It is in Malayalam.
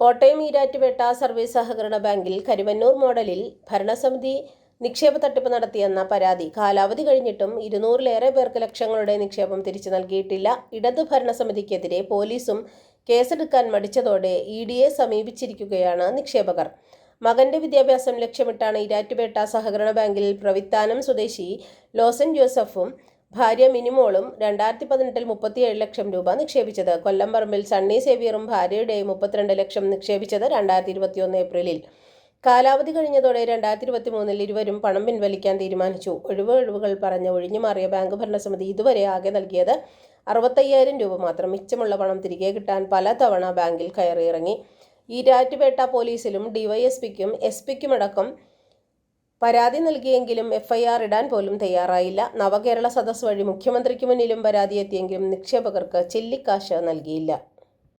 കോട്ടയം ഈരാറ്റുപേട്ട സർവീസ് സഹകരണ ബാങ്കിൽ കരുവന്നൂർ മോഡലിൽ ഭരണസമിതി നിക്ഷേപ തട്ടിപ്പ് നടത്തിയെന്ന പരാതി. കാലാവധി കഴിഞ്ഞിട്ടും ഇരുന്നൂറിലേറെ പേർക്ക് ലക്ഷങ്ങളുടെ നിക്ഷേപം തിരിച്ചു നൽകിയിട്ടില്ല. ഇടതു ഭരണസമിതിക്കെതിരെ പോലീസും കേസെടുക്കാൻ മടിച്ചതോടെ ഇ ഡിയെ സമീപിച്ചിരിക്കുകയാണ് നിക്ഷേപകർ. മകന്റെ വിദ്യാഭ്യാസം ലക്ഷ്യമിട്ടാണ് ഈരാറ്റുപേട്ട സഹകരണ ബാങ്കിൽ പ്രവിത്താനം സ്വദേശി ലോസൻ ജോസഫും ഭാര്യ മിനിമോളും രണ്ടായിരത്തി പതിനെട്ടിൽ മുപ്പത്തിയേഴ് ലക്ഷം രൂപ നിക്ഷേപിച്ചത്. കൊല്ലം പറമ്പിൽ സണ്ണി സേവിയറും ഭാര്യയുടെയും മുപ്പത്തിരണ്ട് ലക്ഷം നിക്ഷേപിച്ചത് രണ്ടായിരത്തി ഇരുപത്തിയൊന്ന് ഏപ്രിലിൽ. കാലാവധി കഴിഞ്ഞതോടെ രണ്ടായിരത്തി ഇരുപത്തി മൂന്നിൽ ഇരുവരും പണം പിൻവലിക്കാൻ തീരുമാനിച്ചു. ഒഴിവ് ഒഴിവുകൾ പറഞ്ഞ് ഒഴിഞ്ഞുമാറിയ ബാങ്ക് ഭരണസമിതി ഇതുവരെ ആകെ നൽകിയത് അറുപത്തയ്യായിരം രൂപ മാത്രം. മിച്ചമുള്ള പണം തിരികെ കിട്ടാൻ പല തവണ ബാങ്കിൽ കയറിയിറങ്ങി. ഈരാറ്റുപേട്ട പോലീസിലും ഡിവൈഎസ്പിക്കും എസ് പിക്കുമടക്കം പരാതി നൽകിയെങ്കിലും എഫ്ഐആർ ഇടാൻ പോലും തയ്യാറായില്ല. നവകേരള സദസ് വഴി മുഖ്യമന്ത്രിക്ക് മുന്നിലും പരാതി എത്തിയെങ്കിലും നിക്ഷേപകർക്ക് ചില്ലിക്കാശ് നൽകിയില്ല.